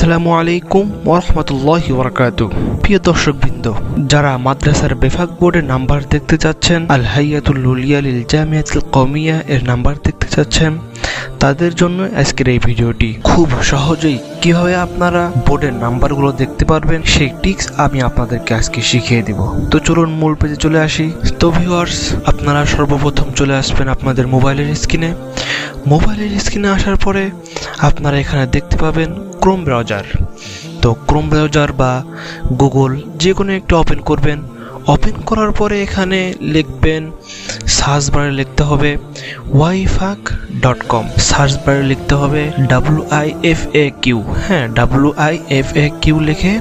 আসসালামু আলাইকুম ওরহমতুল্লাহ বরকাত প্রিয় দর্শকবৃন্দ, যারা মাদ্রাসার বেফাক বোর্ডের নাম্বার দেখতে চাচ্ছেন আল হাইয়াতুল লিল জামিয়াতুল কমিয়া এর নাম্বার দেখতে চাচ্ছেন তাদের জন্য আজকের এই ভিডিওটি খুব সহজেই কীভাবে আপনারা বোর্ডের নাম্বারগুলো দেখতে পারবেন, সেই টিক্স আমি আপনাদেরকে আজকে শিখিয়ে দিব। তো চলুন মূল পেজে চলে আসি। তো ভিউয়ার্স আপনারা সর্বপ্রথম চলে আসবেন আপনাদের মোবাইলের স্ক্রিনে। মোবাইলের স্ক্রিনে আসার পরে আপনারা এখানে দেখতে পাবেন ক্রোম ব্রাউজার তো ক্রোম ব্রাউজার বা গুগল যে কোনো একটা ওপেন করবেন। ওপেন করার পরে এখানে লিখবেন সার্চ বারে লিখতে হবে ওয়াইফাক ডট কম সার্চ বারে লিখতে হবে W I F A Q হ্যাঁ W I F A Q লিখে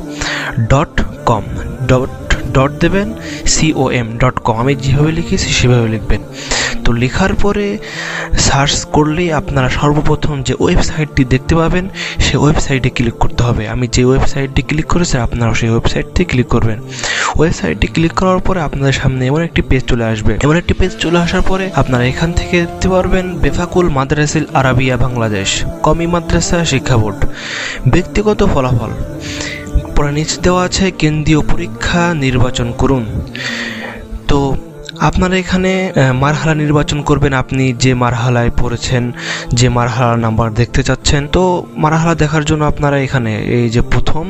ডট কম ডট ডট দেবেন সিওএম ডট কম আমি যেভাবে লিখেছি সেভাবে লিখবেন। তো লেখার পরে সার্চ করলেই আপনারা সর্বপ্রথম যে ওয়েবসাইটটি দেখতে পাবেন সেই ওয়েবসাইটে ক্লিক করতে হবে। আমি যে ওয়েবসাইটটি ক্লিক করেছি, আপনারাও সেই ওয়েবসাইটটি ক্লিক করবেন। ওয়েবসাইটটি ক্লিক করার পরে আপনাদের সামনে এমন একটি পেজ চলে আসবে। এমন একটি পেজ চলে আসার পরে আপনারা এখান থেকে দেখতে পারবেন বেফাকুল মাদ্রাসিল আরাবিয়া বাংলাদেশ, কমি মাদ্রাসা শিক্ষা বোর্ড। ব্যক্তিগত ফলাফল পরে নিচে দেওয়া আছে কেন্দ্রীয় পরীক্ষা নির্বাচন করুন। তো আপনারা এখানে মারহালা নির্বাচন করবেন। আপনি যে মারহালায় পড়েছেন, যে মারহালা নাম্বার দেখতে চাচ্ছেন, তো মারহালা দেখার জন্য আপনারা এখানে, এই যে প্রথম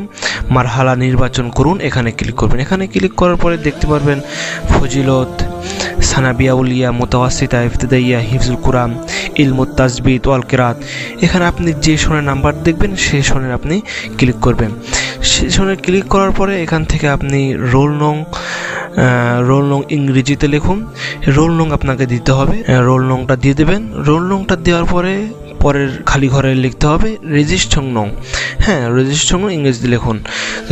মারহালা নির্বাচন করুন, এখানে ক্লিক করবেন। এখানে ক্লিক করার পরে দেখতে পারবেন ফজিলত, সানাবিয়া উলিয়া, মোতাওয়াসিতা, ইফতেদাইয়া হিফজুল কুরাম ইলমুত তাজবিদ ওয়াল কেরাত। এখানে আপনি যে সনের নাম্বার দেখবেন সেই সনের আপনি ক্লিক করবেন। সেই সনের ক্লিক করার পরে এখান থেকে আপনি রোল নং রোল নং ইংরেজিতে লিখুন। রোল নং আপনাকে দিতে হবে। রোল নংটা দিয়ে দেবেন। রোল নংটা দেওয়ার পরে পরের খালি ঘরে লিখতে হবে রেজিস্ট্রেশন নং। হ্যাঁ রেজিস্ট্রেশন নং ইংরেজিতে লিখুন।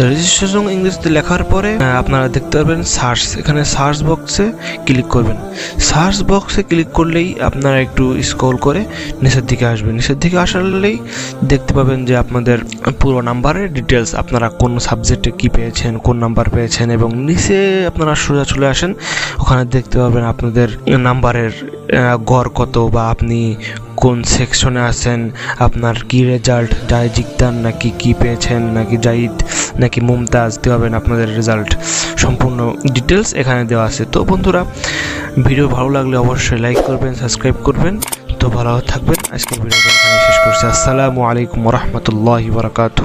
রেজিস্ট্রেশন ইংরেজিতে লেখার পরে আপনারা দেখতে পারবেন সার্চ। এখানে সার্চ বক্সে ক্লিক করবেন। সার্চ বক্সে ক্লিক করলেই আপনারা একটু স্ক্রল করে নিচের দিকে আসবেন। নিচের দিকে আসলেই দেখতে পাবেন যে আপনাদের পুরো নাম্বারের ডিটেলস আপনারা কোন সাবজেক্টে কি পেয়েছেন, কোন নাম্বার পেয়েছেন এবং নিচে আপনারা সোজা চলে আসেন। ওখানে দেখতে পাবেন আপনাদের নাম্বারের গড় কত বা আপনি কোন সেকশনে আছেন? আপনার কি রেজাল্ট যাই জিকদান নাকি কি পেয়েছেন? নাকি জাহিদ নাকি মুমতাজ? দিতে হবেন আপনাদের রেজাল্ট সম্পূর্ণ ডিটেলস এখানে দেওয়া আছে। তো বন্ধুরা ভিডিও ভালো লাগলে অবশ্যই লাইক করবেন সাবস্ক্রাইব করবেন। তো ভালো থাকবেন। আজকের ভিডিওটা এখানে শেষ করছি। আসসালামু আলাইকুম রহমতুল্লাহ বারকাতু